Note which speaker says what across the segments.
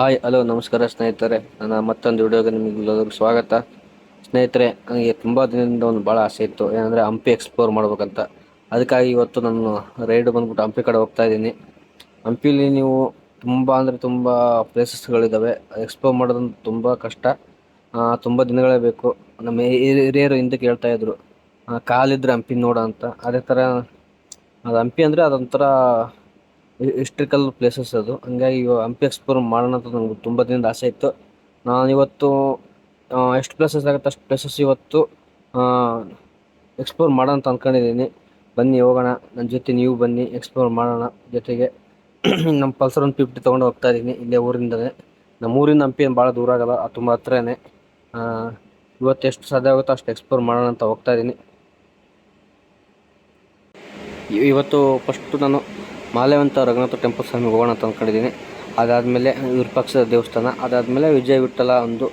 Speaker 1: Hi, hello, ನಮಸ್ಕಾರ ಸ್ನೇಹಿತರೆ. ನನ್ನ ಮತ್ತೊಂದು ವಿಡಿಯೋಗೆ ನಿಮಗೆಲ್ಲರಿಗೂ ಸ್ವಾಗತ. ಸ್ನೇಹಿತರೆ, ನನಗೆ ತುಂಬ ದಿನದಿಂದ ಒಂದು ಭಾಳ ಆಸೆ ಇತ್ತು. ಏನಂದರೆ ಹಂಪಿ ಎಕ್ಸ್ಪ್ಲೋರ್ ಮಾಡ್ಬೇಕಂತ. ಅದಕ್ಕಾಗಿ ಇವತ್ತು ನಾನು ರೈಡ್ ಬಂದ್ಬಿಟ್ಟು ಹಂಪಿ ಕಡೆ ಹೋಗ್ತಾ ಇದ್ದೀನಿ. ಹಂಪಿಲಿ ನೀವು ತುಂಬ ಅಂದರೆ ತುಂಬ ಪ್ಲೇಸಸ್ಗಳಿದ್ದಾವೆ ಎಕ್ಸ್ಪ್ಲೋರ್ ಮಾಡೋದಂತ ತುಂಬ ಕಷ್ಟ. ತುಂಬ ದಿನಗಳೇ ಬೇಕು. ನಮ್ಮ ಹಿರಿ- ಹಿರಿಯರು ಹಿಂದೆ ಕೇಳ್ತಾ ಇದ್ರು ಕಾಲಿದ್ರೆ ಹಂಪಿ ನೋಡೋ ಅಂತ. ಅದೇ ಥರ ಅದು ಹಂಪಿ ಅಂದರೆ ಅದೊಂಥರ ಹಿಸ್ಟ್ರಿಕಲ್ ಪ್ಲೇಸಸ್ ಅದು. ಹಂಗಾಗಿ ಇವಾಗ ಹಂಪಿ ಎಕ್ಸ್ಪ್ಲೋರ್ ಮಾಡೋಣ ಅಂತ ನನಗೆ ತುಂಬ ದಿನದ ಆಸೆ ಇತ್ತು. ನಾನು ಇವತ್ತು ಎಷ್ಟು ಪ್ಲೇಸಸ್ ಆಗುತ್ತೆ ಅಷ್ಟು ಪ್ಲೇಸಸ್ ಇವತ್ತು ಎಕ್ಸ್ಪ್ಲೋರ್ ಮಾಡೋಣ ಅಂತ ಅಂದ್ಕೊಂಡಿದ್ದೀನಿ ಬನ್ನಿ, ಹೋಗೋಣ. ನನ್ನ ಜೊತೆ ನೀವು ಬನ್ನಿ ಎಕ್ಸ್ಪ್ಲೋರ್ ಮಾಡೋಣ ಜೊತೆಗೆ. ನಮ್ಮ ಪಲ್ಸರ್ ಒಂದು ಫಿಫ್ಟಿ ತೊಗೊಂಡು ಹೋಗ್ತಾ ಇದ್ದೀನಿ ಇಲ್ಲೇ ಊರಿಂದನೇ. ನಮ್ಮ ಊರಿಂದ ಹಂಪಿ ಏನು ಭಾಳ ದೂರ ಆಗಲ್ಲ ಅದು ತುಂಬ ಹತ್ರನೇ. ಇವತ್ತು ಎಷ್ಟು ಸಾಧ್ಯ ಆಗುತ್ತೋ ಅಷ್ಟು ಎಕ್ಸ್ಪ್ಲೋರ್ ಮಾಡೋಣ ಅಂತ ಹೋಗ್ತಾ ಇದ್ದೀನಿ ಇವತ್ತು ಫಸ್ಟು ನಾನು ಮಾಲೆವಂತ ರಘುನಾಥ ಟೆಂಪಲ್ ಸ್ವಾಮಿಗೆ ಹೋಗೋಣ ಅಂತ ಅಂದ್ಕೊಂಡಿದ್ದೀನಿ ಅದಾದಮೇಲೆ ವಿರೂಪಾಕ್ಷ ದೇವಸ್ಥಾನ, ಅದಾದಮೇಲೆ ವಿಜಯ ವಿಠಲ ಒಂದು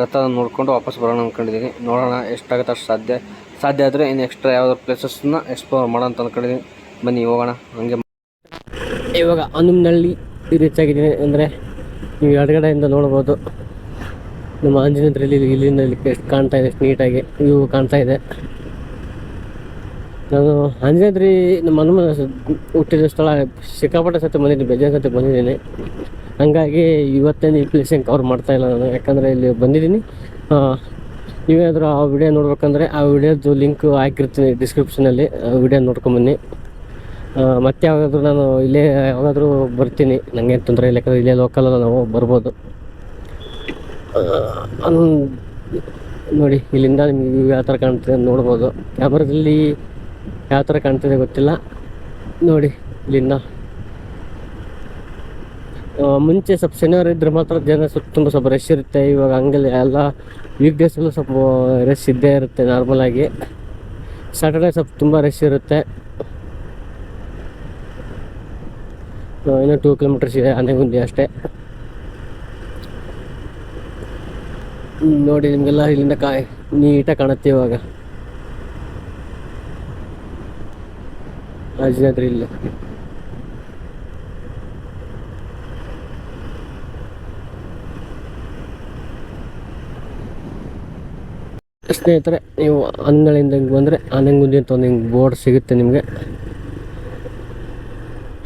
Speaker 1: ರಥ ನೋಡಿಕೊಂಡು ವಾಪಸ್ ಬರೋಣ ಅಂದ್ಕೊಂಡಿದ್ದೀನಿ ನೋಡೋಣ ಎಷ್ಟಾಗುತ್ತೆ ಅಷ್ಟು ಸಾಧ್ಯ. ಸಾಧ್ಯ ಆದರೆ ಇನ್ನು ಎಕ್ಸ್ಟ್ರಾ ಯಾವ್ದಾದ್ರು ಪ್ಲೇಸಸ್ನ ಎಕ್ಸ್ಪ್ಲೋರ್ ಮಾಡೋಣ ಅಂತ ಅಂದ್ಕೊಂಡಿದ್ದೀನಿ ಬನ್ನಿ, ಹೋಗೋಣ. ಹಂಗೆ ಇವಾಗ ಹನುಮನಹಳ್ಳಿ ರೀಚ್ ಆಗಿದ್ದೀನಿ ಅಂದರೆ ನೀವು ಎಡಗಡೆಯಿಂದ ನೋಡ್ಬೋದು. ನಮ್ಮ ಆಂಜನೇಯದ್ರಲ್ಲಿ ಇಲ್ಲಿಂದ ಇಲ್ಲಿ ಎಷ್ಟು ಕಾಣ್ತಾ ಇದೆ ಎಷ್ಟು ನೀಟಾಗಿ ಇವು ಕಾಣ್ತಾ ಇದೆ. ನಾನು ಅಂಜನಾದ್ರಿ ನಮ್ಮ ಹನುಮ ಹುಟ್ಟಿದ ಸ್ಥಳ, ಸಿಕ್ಕಾಪಟ್ಟೆ ಸತಿ ಬಂದಿದ್ದೀನಿ ಬೇಜಾನ್ ಸತಿ ಬಂದಿದ್ದೀನಿ. ಹಂಗಾಗಿ ಇವತ್ತೇನು ಈ ಪ್ಲೇಸ್ ಕವರ್ ಮಾಡ್ತಾ ಇಲ್ಲ ನಾನು. ಯಾಕಂದರೆ ಇಲ್ಲಿ ಬಂದಿದ್ದೀನಿ. ನೀವೇನಾದರೂ ಆ ವಿಡಿಯೋ ನೋಡ್ಬೇಕಂದ್ರೆ ಆ ವಿಡಿಯೋದು ಲಿಂಕ್ ಹಾಕಿರ್ತೀನಿ ಡಿಸ್ಕ್ರಿಪ್ಷನಲ್ಲಿ ವಿಡಿಯೋ ನೋಡ್ಕೊಂಬನ್ನಿ ಮತ್ತೆ ಯಾವಾಗಾದರೂ ನಾನು ಇಲ್ಲೇ, ಯಾವಾಗಾದರೂ ಬರ್ತೀನಿ. ನನಗೆ ತೊಂದರೆ ಇಲ್ಲ, ಯಾಕಂದರೆ ಇಲ್ಲೇ ಲೋಕಲಲ್ಲ ನಾವು, ಬರ್ಬೋದು. ನೋಡಿ, ಇಲ್ಲಿಂದ ನಿಮ್ಗೆ ಯಾವ ಥರ ಕಾಣ್ತೀನಿ ನೋಡ್ಬೋದು. ಕ್ಯಾಮ್ರಾದಲ್ಲಿ ಯಾವ ಥರ ಕಾಣ್ತಿದೆ ಗೊತ್ತಿಲ್ಲ. ನೋಡಿ, ಇಲ್ಲಿಂದ. ಮುಂಚೆ ಸ್ವಲ್ಪ ಶನಿವಾರ ಇದ್ರೆ ಮಾತ್ರ ಜನ ಸ್ವಲ್ಪ ತುಂಬ ಸ್ವಲ್ಪ ರಶ್ ಇರುತ್ತೆ. ಇವಾಗ ಹಂಗೆಲ್ಲ, ಎಲ್ಲ ವೀಕ್ ಡೇಸಲ್ಲೂ ಸ್ವಲ್ಪ ರಶ್ ಇದ್ದೇ ಇರುತ್ತೆ ನಾರ್ಮಲಾಗಿ ಸ್ಯಾಟರ್ಡೆ ಸ್ವಲ್ಪ ತುಂಬ ರಶ್ ಇರುತ್ತೆ. ಇನ್ನೂ ಟೂ ಕಿಲೋಮೀಟರ್ಸ್ ಇದೆ ಆನೆಗುಂದಿ ಅಷ್ಟೇ. ನೋಡಿ ನಿಮಗೆಲ್ಲ ಇಲ್ಲಿಂದ ಕಾಯಿ ನೀಟಾಗಿ ಕಾಣುತ್ತೆ ಇವಾಗ. ಅಜ್ನಾದ್ರಿ ಇಲ್ಲ. ಸ್ನೇಹಿತರೆ, ನೀವು ಅಂಗಳಿಂದ ಹಿಂಗೆ ಬಂದರೆ ಅನಂಗುಂದಿ ಅಂತ ಒಂದು ಹಿಂಗೆ ಬೋರ್ಡ್ ಸಿಗುತ್ತೆ ನಿಮಗೆ.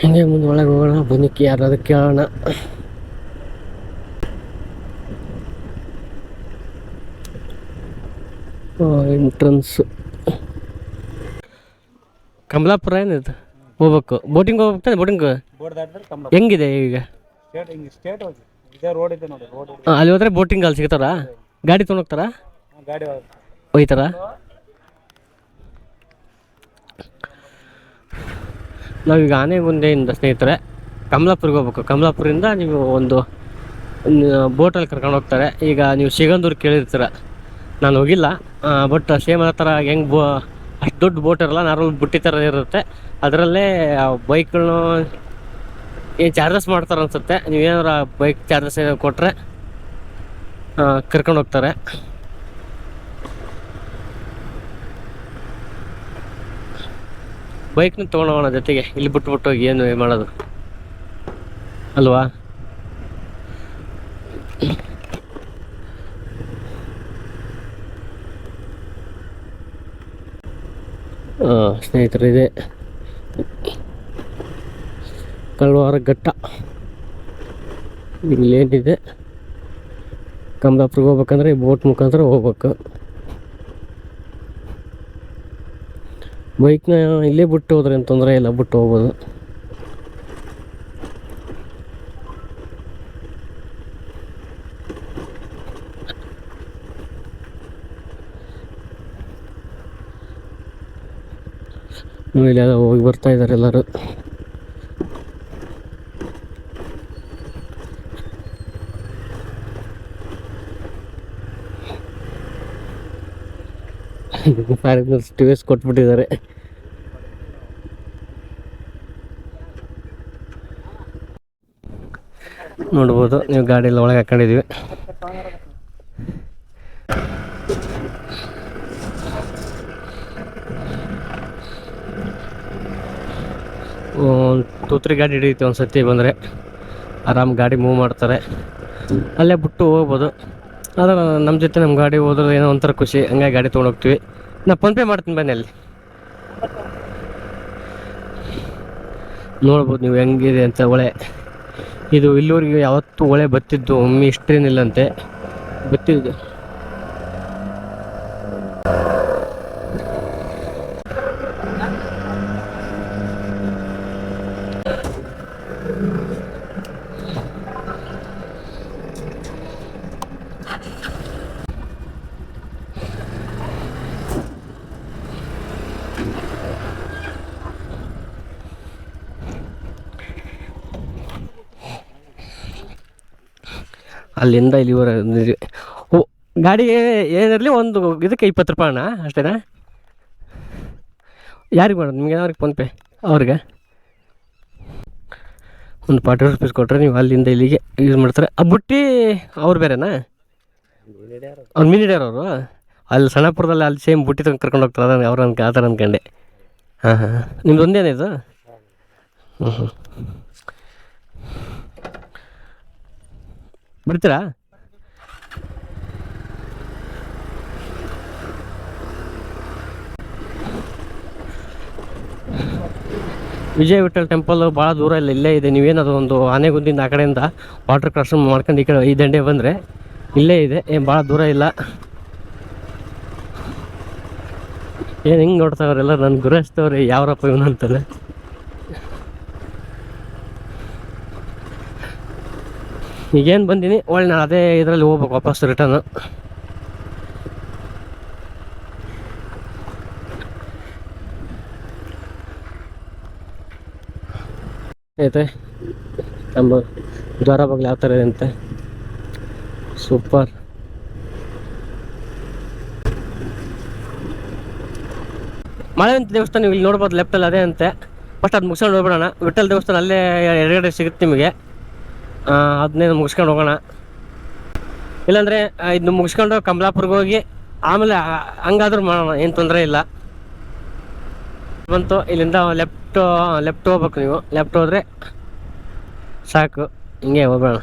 Speaker 1: ಹಿಂಗೆ ಮುಂದೆ ಒಳಗೆ ಹೋಗೋಣ ಬನ್ನಿ ಯಾರಾದ್ರೂ ಕೇಳೋಣ. ಎಂಟ್ರನ್ಸ್ ಕಮಲಾಪುರ ಏನಿದೆ? ಹೋಗ್ಬೇಕು. ಬೋಟಿಂಗ್ ಹೋಗ್ಬೇಕು? ಬೋಟಿಂಗ್
Speaker 2: ಬೋರ್ಡ್ ದಾಟಿದ್ರೆ ಕಮಲ
Speaker 1: ಹೆಂಗಿದೆ ಈಗ?
Speaker 2: ಸ್ಟೇಟ್ ಹಿಂಗೆ ಸ್ಟೇಟ್ ಹೋಗಿ. ಇದೇ ರೋಡ್ ಇದೆ ನೋಡಿ ರೋಡ್
Speaker 1: ಆ, ಅಲ್ಲಿ ಹೋದ್ರೆ ಬೋಟಿಂಗ್ ಅಲ್ಲಿ ಸಿಗ್ತಾರಾ? ಗಾಡಿ ತೊಗೊಂಡು ಹೋಗ್ತಾರಾ?
Speaker 2: ಗಾಡಿ ಹೋಗುತ್ತೆ
Speaker 1: ಆನೆ ನಾವೀಗ ಆನೆಗುಂದೆಯಿಂದ ಸ್ನೇಹಿತರೆ ಕಮಲಾಪುರಿಗೆ ಹೋಗ್ಬೇಕು. ಕಮಲಾಪುರದಿಂದ ನೀವು ಒಂದು ಬೋಟಲ್ಲಿ ಕರ್ಕೊಂಡು ಹೋಗ್ತಾರೆ. ಈಗ ನೀವು ಸಿಗಂದೂರು ಕೇಳಿರ್ತೀರ. ನಾನು ಹೋಗಿಲ್ಲ. ಬಟ್ ಸೇಮ್ ಅದೇ ಥರ ಹೆಂಗೆ ಬೋ ಅಷ್ಟು ದೊಡ್ಡ ಬೋಟ್ ಇರಲ್ಲ ನಾರ್ಮಲ್ ಬುಟ್ಟಿ ಥರ ಇರುತ್ತೆ. ಅದರಲ್ಲೇ ಬೈಕ್ಗಳು ಏನು ಚಾರ್ಜಸ್ ಮಾಡ್ತಾರೆ ಅನ್ಸುತ್ತೆ. ಆ ಬೈಕ್ ಚಾರ್ಜಸ್ ಏನಾದ್ರು ಕೊಟ್ಟರೆ ಕರ್ಕೊಂಡು ಹೋಗ್ತಾರೆ. ಬೈಕ್ನ ತೊಗೊಂಡೋಗೋಣ ಜೊತೆಗೆ. ಇಲ್ಲಿ ಬಿಟ್ಬಿಟ್ಟು ಹೋಗಿ ಏನು ಮಾಡೋದು. ಅಲ್ವಾ? ಆ, ಕಲ್ವಾರ ಘಟ್ಟ. ಇಲ್ಲೇನಿದೆ. ಕಮಲಾಪುರಿಗೆ ಹೋಗ್ಬೇಕಂದ್ರೆ ಈ ಬೋಟ್ ಮುಖಾಂತರ ಹೋಗ್ಬೇಕು. ಬೈಕ್ನ ಇಲ್ಲೇ ಬಿಟ್ಟು ಹೋದ್ರೆ ಏನು ತೊಂದರೆ ಇಲ್ಲ ಬಿಟ್ಟು ಹೋಗ್ಬೋದು. ಯಾರೋ ಹೋಗಿ ಬರ್ತಾ ಇದ್ದಾರೆ ಎಲ್ಲರೂ. ಫಾರಿನರ್ಸ್ ಟಿ ಕೊಟ್ಬಿಟ್ಟಿದ್ದಾರೆ. ನೋಡ್ಬೋದು ನೀವು ಗಾಡಿ ಒಳಗೆ ಹಾಕೊಂಡಿದ್ದೀವಿ. ಒಂದು ಟೂ ತ್ರೀ ಗಾಡಿ ಹಿಡಿಯುತ್ತೆ ಒಂದು ಸತಿ ಬಂದರೆ. ಆರಾಮ್ ಗಾಡಿ ಮೂವ್ ಮಾಡ್ತಾರೆ. ಅಲ್ಲೇ ಬಿಟ್ಟು ಹೋಗ್ಬೋದು. ಆದರೆ ನಮ್ಮ ಜೊತೆ ನಮ್ಮ ಗಾಡಿ ಹೋದ್ರೆ ಏನೋ ಒಂಥರ ಖುಷಿ. ಹಂಗಾಗಿ ಗಾಡಿ ತೊಗೊಂಡು ಹೋಗ್ತೀವಿ. ನಾ ಫೋನ್ಪೇ ಮಾಡ್ತೀನಿ ಬನ್ನಿ ಅಲ್ಲಿ. ನೋಡ್ಬೋದು ನೀವು ಹೆಂಗಿದೆ ಅಂತ ಒಳೆ ಇದು ಇಲ್ಲಿವರೆಗೆ ಯಾವತ್ತೂ ಒಳೆ ಬತ್ತಿದ್ದು ಒಮ್ಮೆ ಇಷ್ಟೇನಿಲ್ಲಂತೆ. ಬತ್ತಿದ್ದು ಅಲ್ಲಿಂದ ಇಲ್ಲಿವರೆ ಓ, ಗಾಡಿ ಏನಿರಲಿ ಒಂದು ಇದಕ್ಕೆ ಇಪ್ಪತ್ತು ರೂಪಾಯಿ ಅಣ್ಣ, ಅಷ್ಟೇನಾ? ಯಾರಿಗೆ ಮಾಡೋದು? ನಿಮ್ಗೆ ಅವ್ರಿಗೆ ಫೋನ್ಪೇ ಅವ್ರಿಗೆ? ಒಂದು ಫಾರ್ಟಿ ರುಪೀಸ್ ಕೊಟ್ಟರೆ ನೀವು ಅಲ್ಲಿಂದ ಇಲ್ಲಿಗೆ ಯೂಸ್ ಮಾಡ್ತಾರೆ. ಆ ಬುಟ್ಟಿ ಅವ್ರು ಬೇರೆನಾ? ಅವ್ರು ಮಿನಿಡೇರ್ ಅವರು? ಅಲ್ಲಿ ಸಣ್ಣಪುರದಲ್ಲಿ ಅಲ್ಲಿ ಸೇಮ್ ಬುಟ್ಟಿ ತಗೊಂಡು ಕರ್ಕೊಂಡು ಹೋಗ್ತಾರೆ ಅದನ್ನು ಅವ್ರು ಅನ್ಕ, ಆ ಥರ ಅಂದ್ಕೊಂಡೆ ಹಾಂ ಹಾಂ ನಿಮ್ದು ಒಂದೇನೇ ಇದು? ಹ್ಞೂ ಹ್ಞೂ ಬಿಡ್ತೀರಾ ವಿಜಯ ವಿಠಲ್ ಟೆಂಪಲ್ ಭಾಳ ದೂರ ಇಲ್ಲ, ಇಲ್ಲೇ ಇದೆ. ನೀವೇನದು ಒಂದು ಆನೆಗುಂದಿಂದ ಆ ಕಡೆಯಿಂದ ವಾಟರ್ ಕ್ರಾಸ್ ಮಾಡ್ಕೊಂಡು ಈ ಕಡೆ ಈ ದಂಡೆ ಬಂದರೆ ಇಲ್ಲೇ ಇದೆ. ಏನು ಭಾಳ ದೂರ ಇಲ್ಲ. ಏನು ಹಿಂಗೆ ನೋಡ್ತಾವ್ರೆಲ್ಲ ನನ್ನ ಗುರಸ್ತವ್ರೆ ಯಾವ್ರಪ್ಪ ಇವನು ಅಂತಾನೆ ಈಗೇನು ಬಂದೀನಿ, ಒಳ್ಳೆ ನಾನು ಅದೇ ಇದರಲ್ಲಿ ಹೋಗ್ಬೇಕು ವಾಪಸ್ ರಿಟರ್ನ್ ಐತೆ ನಮ್ಮ ಜ್ವರ ಬಗ್ಲು ಯಾವ ಥರ ಇದೆ ಅಂತೆ. ಸೂಪರ್. ಮಳೆ ಅಂತ ದೇವಸ್ಥಾನ ನೀವು ಇಲ್ಲಿ ನೋಡ್ಬೋದು ಲೆಫ್ಟಲ್ಲಿ ಅದೇ ಅಂತೆ. ಫಸ್ಟ್ ಅದು ಮುಗಿಸ್ಕೊಂಡು ಹೋಗ್ಬಿಡೋಣ. ವಿಠಲ್ ದೇವಸ್ಥಾನ ಅಲ್ಲೇ ಎಡಗಡೆ ಸಿಗುತ್ತೆ ನಿಮಗೆ. ಅದನ್ನೇ ಮುಗಿಸ್ಕೊಂಡು ಹೋಗೋಣ. ಇಲ್ಲಾಂದರೆ ಇದನ್ನ ಮುಗಿಸ್ಕೊಂಡು ಕಮಲಾಪುರ್ಗೆ ಹೋಗಿ, ಆಮೇಲೆ ಹಂಗಾದ್ರೂ ಮಾಡೋಣ, ಏನು ತೊಂದರೆ ಇಲ್ಲ. ಬಂತು, ಇಲ್ಲಿಂದ ಲೆಫ್ಟ್ ಲೆಫ್ಟ್ ಹೋಗ್ಬೇಕು ನೀವು. ಲೆಫ್ಟ್ ಹೋದರೆ ಸಾಕು, ಹಿಂಗೆ ಹೋಗೋಣ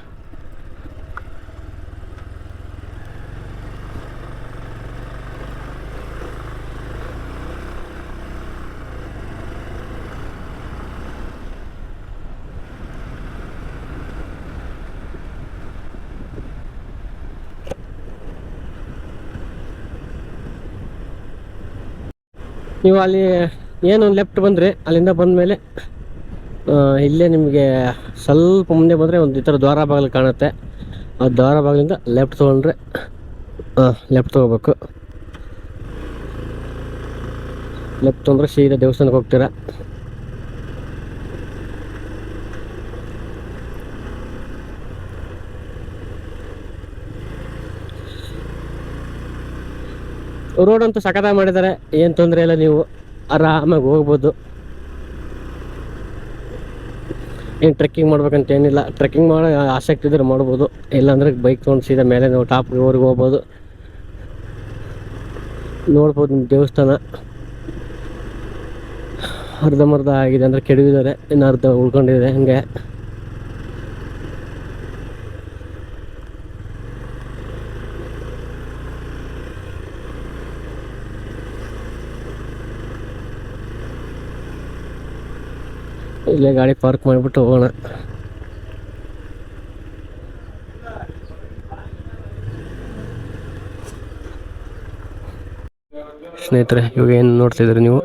Speaker 1: ನೀವು ಅಲ್ಲಿ ಏನು ಲೆಫ್ಟ್ ಬಂದರೆ ಅಲ್ಲಿಂದ ಬಂದ ಮೇಲೆ ಇಲ್ಲೇ ನಿಮಗೆ ಸ್ವಲ್ಪ ಮುಂದೆ ಬಂದರೆ ಒಂದು ಈ ಥರ ದ್ವಾರ ಬಾಗಿಲು ಕಾಣುತ್ತೆ. ಆ ದ್ವಾರ ಬಾಗಿಲಿಂದ ಲೆಫ್ಟ್ ತೊಗೊಂಡ್ರೆ ಲೆಫ್ಟ್ ತೊಗೋಬೇಕು. ಲೆಫ್ಟ್ ತೊಗೊಂಡ್ರೆ ಸೀದಾ ದೇವಸ್ಥಾನಕ್ಕೆ ಹೋಗ್ತೀರಾ. ರೋಡ್ ಅಂತೂ ಸಖತ್ತಾಗಿ ಮಾಡಿದ್ದಾರೆ ಏನು ತೊಂದರೆ ಇಲ್ಲ, ನೀವು ಆರಾಮಾಗಿ ಹೋಗ್ಬೋದು. ಏನು ಟ್ರೆಕ್ಕಿಂಗ್ ಮಾಡ್ಬೇಕಂತ ಏನಿಲ್ಲ. ಟ್ರೆಕ್ಕಿಂಗ್ ಮಾಡೋ, ಆಸಕ್ತಿ ಇದ್ರೆ ಮಾಡ್ಬೋದು. ಇಲ್ಲಾಂದ್ರೆ ಬೈಕ್ ತೊಗೊಂಡು ಸೀದಾ ಮೇಲೆ ನಾವು ಟಾಪ್ವರೆಗೆ ಹೋಗ್ಬೋದು. ನೋಡ್ಬೋದು ನಿಮ್ಮ ದೇವಸ್ಥಾನ. ಅರ್ಧಮರ್ಧ ಆಗಿದೆ ಅಂದರೆ ಕೆಡವಿದ್ದಾರೆ. ಇನ್ನು ಅರ್ಧ ಉಳ್ಕೊಂಡಿದೆ ಹಂಗೆ. ಇಲ್ಲೇ ಗಾಡಿ ಪಾರ್ಕ್ ಮಾಡಿಬಿಟ್ಟು ಹೋಗೋಣ. ಸ್ನೇಹಿತರೆ, ಇವಾಗ ಏನು ನೋಡ್ತಿದ್ದೀರಿ ನೀವು?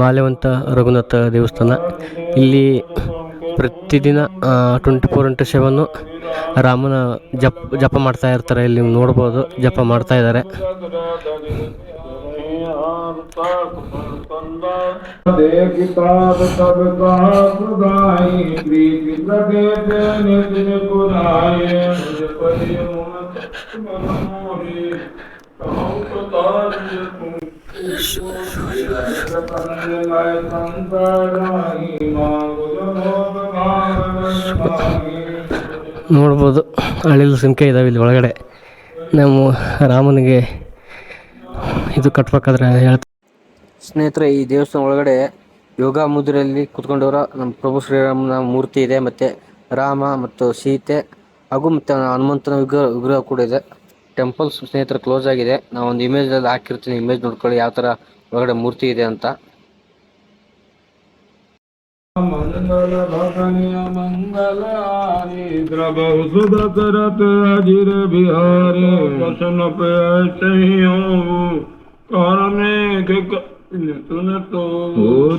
Speaker 1: ಮಾಲೆವಂತ ರಘುನಾಥ ದೇವಸ್ಥಾನ. ಇಲ್ಲಿ ಪ್ರತಿದಿನ ಟ್ವೆಂಟಿ ಫೋರ್ ಇಂಟು ಸೆವೆನ್ನು ರಾಮನ ಜಪ್, ಜಪ ಮಾಡ್ತಾ ಇರ್ತಾರೆ. ಇಲ್ಲಿ ನೀವು ನೋಡ್ಬೋದು, ಜಪ ಮಾಡ್ತಾ ಇದ್ದಾರೆ.
Speaker 3: ನೋಡ್ಬೋದು ತಾ
Speaker 1: ಕೊಂಡ ದೇಕಿತ ಸಿಂಕೆ ಇದಾವೆ ಇಲ್ಲಿ ಒಳಗಡೆ. ನಮ್ಮ ರಾಮನಿಗೆ ಇದು ಕಟ್ಬೇಕಾದ್ರೆ ಹೇಳ್ತಾ
Speaker 4: ಸ್ನೇಹಿತರೆ, ಈ ದೇವಸ್ಥಾನ ಒಳಗಡೆ ಯೋಗ ಮುದ್ರೆಯಲ್ಲಿ ಕುತ್ಕೊಂಡವರ ನಮ್ಮ ಪ್ರಭು ಶ್ರೀರಾಮನ ಮೂರ್ತಿ ಇದೆ, ಮತ್ತೆ ರಾಮ ಮತ್ತು ಸೀತೆ, ಹಾಗೂ ಮತ್ತು ಹನುಮಂತನ ವಿಗ್ರಹ ವಿಗ್ರಹ ಕೂಡ ಇದೆ. ಟೆಂಪಲ್ಸ್ ಸ್ನೇಹಿತರೆ ಕ್ಲೋಸ್ ಆಗಿದೆ. ನಾವು ಒಂದು ಇಮೇಜ್ ಅಲ್ಲಿ ಹಾಕಿರ್ತೀನಿ. ಇಮೇಜ್ ನೋಡ್ಕೊಳ್ಳಿ ಯಾವ ಥರ ಒಳಗಡೆ ಮೂರ್ತಿ ಇದೆ ಅಂತ.
Speaker 3: मंगल भगनिय मंगल आरी द्रबहु सुध करत अजिर बिहारी वसन पे करने के सुन तो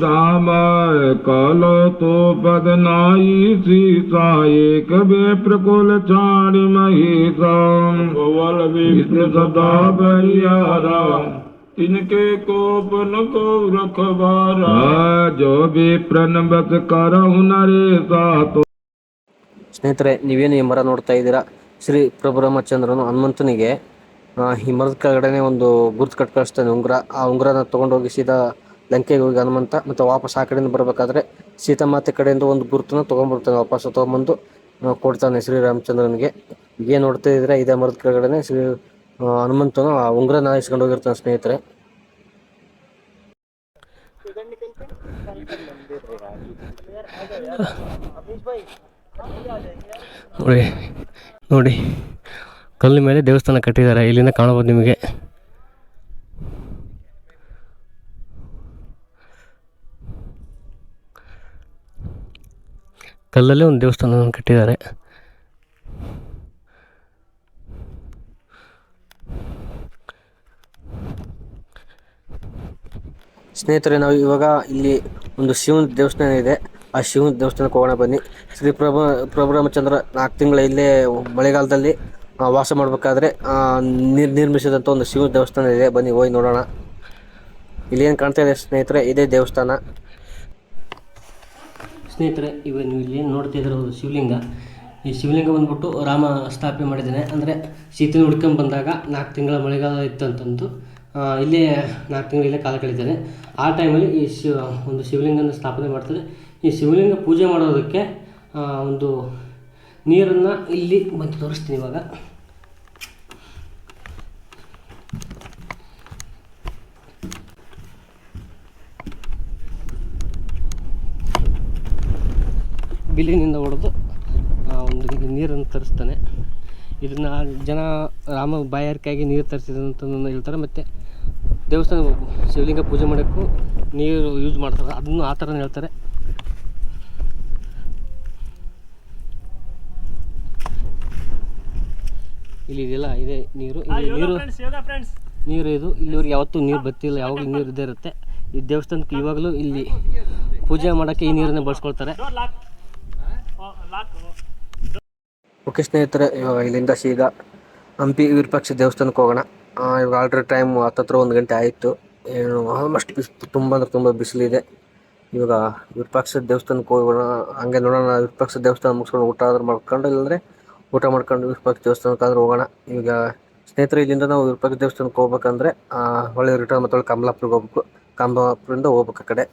Speaker 3: राम कल तो पद नाई सीसा एक बेप्र कुल छाड़ी महिषा गोवल विष्णु सदा बरियारा तिनके कोप न को रखबारा जो भी प्रणबत करहु नरेसा तो
Speaker 4: ಸ್ನೇಹಿತರೆ ನೀವೇನು ಈ ಮರ ನೋಡ್ತಾ ಇದ್ದೀರಾ ಶ್ರೀ ಪ್ರಭುರಾಮಚಂದ್ರನು ಹನುಮಂತನಿಗೆ ಆ, ಈ ಮರದ ಕೆಳಗಡೆನೆ ಒಂದು ಗುರುತು ಕಟ್ ಕಳಿಸ್ತಾನೆ ಉಂಗುರ ಆ ಉಂಗುರನ ತಗೊಂಡೋಗಿ ಸೀದಾ ಲಂಕೆಗೆ ಹೋಗಿ ಹನುಮಂತ ಮತ್ತು ವಾಪಸ್ ಆ ಕಡೆಯಿಂದ ಬರಬೇಕಾದ್ರೆ ಸೀತಾಮಾತೆ ಕಡೆಯಿಂದ ಒಂದು ಗುರುತನ್ನ ತೊಗೊಂಡ್ಬರ್ತಾನೆ ವಾಪಸ್ ತೊಗೊಂಬಂದು ಆ, ಕೊಡ್ತಾನೆ ಶ್ರೀರಾಮಚಂದ್ರನಿಗೆ ಏನು ನೋಡ್ತಾ ಇದ್ರೆ ಇದೇ ಮರದ ಕೆಳಗಡೆನೆ ಶ್ರೀ ಆ, ಹನುಮಂತನು ಆ ಉಂಗುರನ ಇಸ್ಕೊಂಡು ಹೋಗಿರ್ತಾನೆ ಸ್ನೇಹಿತರೆ
Speaker 1: ನೋಡಿ ನೋಡಿ. ಕಲ್ಲು ಮೇಲೆ ದೇವಸ್ಥಾನ ಕಟ್ಟಿದ್ದಾರೆ. ಇಲ್ಲಿಂದ ಕಾಣಬಹುದು ನಿಮಗೆ. ಕಲ್ಲಲ್ಲೇ ಒಂದು ದೇವಸ್ಥಾನ ಕಟ್ಟಿದ್ದಾರೆ.
Speaker 4: ಸ್ನೇಹಿತರೆ, ನಾವು ಇವಾಗ ಇಲ್ಲಿ ಒಂದು ಶಿವನ ದೇವಸ್ಥಾನ ಇದೆ. ಆ ಶಿವನ ದೇವಸ್ಥಾನಕ್ಕೆ ಹೋಗೋಣ ಬನ್ನಿ. ಶ್ರೀ ಪ್ರಭು, ಪ್ರಭುರಾಮಚಂದ್ರ ನಾಲ್ಕು ತಿಂಗಳ ಇಲ್ಲೇ ಮಳೆಗಾಲದಲ್ಲಿ ವಾಸ ಮಾಡಬೇಕಾದ್ರೆ ನಿರ್ ನಿರ್ಮಿಸಿದಂಥ ಒಂದು ಶಿವ ದೇವಸ್ಥಾನ ಇದೆ. ಬನ್ನಿ, ಹೋಗಿ ನೋಡೋಣ. ಇಲ್ಲಿ ಏನು ಕಾಣ್ತಾ ಇದೆ ಸ್ನೇಹಿತರೆ? ಇದೇ ದೇವಸ್ಥಾನ.
Speaker 1: ಸ್ನೇಹಿತರೆ, ಇವಾಗ ನೀವು ಇಲ್ಲಿ ಏನು ನೋಡ್ತಾ ಇದ್ದೀರ ಶಿವಲಿಂಗ. ಈ ಶಿವಲಿಂಗ ಬಂದ್ಬಿಟ್ಟು ರಾಮ ಸ್ಥಾಪನೆ ಮಾಡಿದ್ದಾನೆ. ಅಂದರೆ ಶೀತನ ಹುಡ್ಕೊಂಬಂದಾಗ ನಾಲ್ಕು ತಿಂಗಳ ಮಳೆಗಾಲ ಇತ್ತಂತಂದು ಇಲ್ಲೇ ನಾಲ್ಕು ತಿಂಗಳು ಇಲ್ಲೇ ಕಾಲ ಕಳೀತಾರೆ ಆ ಟೈಮಲ್ಲಿ ಈ ಶಿವ ಒಂದು ಶಿವಲಿಂಗನ ಸ್ಥಾಪನೆ ಮಾಡ್ತಾರೆ. ಈ ಶಿವಲಿಂಗ ಪೂಜೆ ಮಾಡೋದಕ್ಕೆ ಒಂದು ನೀರನ್ನು ಇಲ್ಲಿ ಬಂದು ತೋರಿಸ್ತೀನಿ ಇವಾಗ. ಬಿಲ್ಲಿನಿಂದ ಹೊಡೆದು ಒಂದು ನೀರನ್ನು ತರಿಸ್ತಾನೆ. ಇದನ್ನು ಜನ ರಾಮ ಬಾಯಾರಿಕೆಯಾಗಿ ನೀರು ತರಿಸಿದಂತ ಹೇಳ್ತಾರೆ. ಮತ್ತು ದೇವಸ್ಥಾನ ಶಿವಲಿಂಗ ಪೂಜೆ ಮಾಡೋಕ್ಕೂ ನೀರು ಯೂಸ್ ಮಾಡ್ತಾರೆ. ಅದನ್ನು ಆ ಥರನೇ ಹೇಳ್ತಾರೆ. ಇಲ್ಲಿ ಇದೆಲ್ಲ ಇದೆ ನೀರು. ಇಲ್ಲಿ ನೀರು ನೀರು ಇದು. ಇಲ್ಲಿವರೆಗೆ ಯಾವತ್ತೂ ನೀರು ಬತ್ತಿಲ್ಲ ಯಾವಾಗಲೂ ನೀರು ಇದ್ದೇ ಇರುತ್ತೆ. ಈ ದೇವಸ್ಥಾನಕ್ಕೆ ಇವಾಗಲೂ ಇಲ್ಲಿ ಪೂಜೆ ಮಾಡೋಕ್ಕೆ ಈ ನೀರನ್ನೇ ಬಳಸ್ಕೊಳ್ತಾರೆ.
Speaker 4: ಓಕೆ ಸ್ನೇಹಿತರೆ ಇವಾಗ ಇಲ್ಲಿಂದ ಸೀದಾ ಹಂಪಿ ವಿರೂಪಾಕ್ಷ ದೇವಸ್ಥಾನಕ್ಕೆ ಹೋಗೋಣ. ಆ, ಇವಾಗ ಆಲ್ರೆಡಿ ಟೈಮ್ ಹತ್ತತ್ರ ಒಂದು ಗಂಟೆ ಆಯಿತು. ಏನು ಆಲ್ಮೋಸ್ಟ್ ಬಿಸಿಲು ತುಂಬ ಅಂದ್ರೆ ತುಂಬ ಬಿಸಿಲಿದೆ. ಇವಾಗ ವಿರೂಪಾಕ್ಷ ದೇವಸ್ಥಾನಕ್ಕೆ ಹೋಗೋಣ ಹಂಗೆ ನೋಡೋಣ. ವಿರೂಪಾಕ್ಷ ದೇವಸ್ಥಾನ ಮುಗಿಸ್ಕೊಂಡು ಊಟ ಆದ್ರೂ ಮಾಡ್ಕೊಂಡು ಇಲ್ಲಾಂದರೆ ಊಟ ಮಾಡ್ಕೊಂಡು ವಿರೂಪಾಕ್ಷ ದೇವಸ್ಥಾನಕ್ಕಾದ್ರೂ ಹೋಗೋಣ. ಈಗ ಸ್ನೇಹಿತರೆ ಇಲ್ಲಿಂದ ನಾವು ವಿರೂಪಾಕ್ಷ ದೇವಸ್ಥಾನಕ್ಕೆ ಹೋಗ್ಬೇಕಂದ್ರೆ ಆ, ಹೊಳ್ಳಿ ರಿಟರ್ನ್ ಮತ್ತೆ ಕಮಲಾಪುರಕ್ಕೆ ಹೋಗ್ಬೇಕು. ಕಮಲಾಪುರದಿಂದ ಹೋಗ್ಬೇಕು ಆ ಕಡೆ.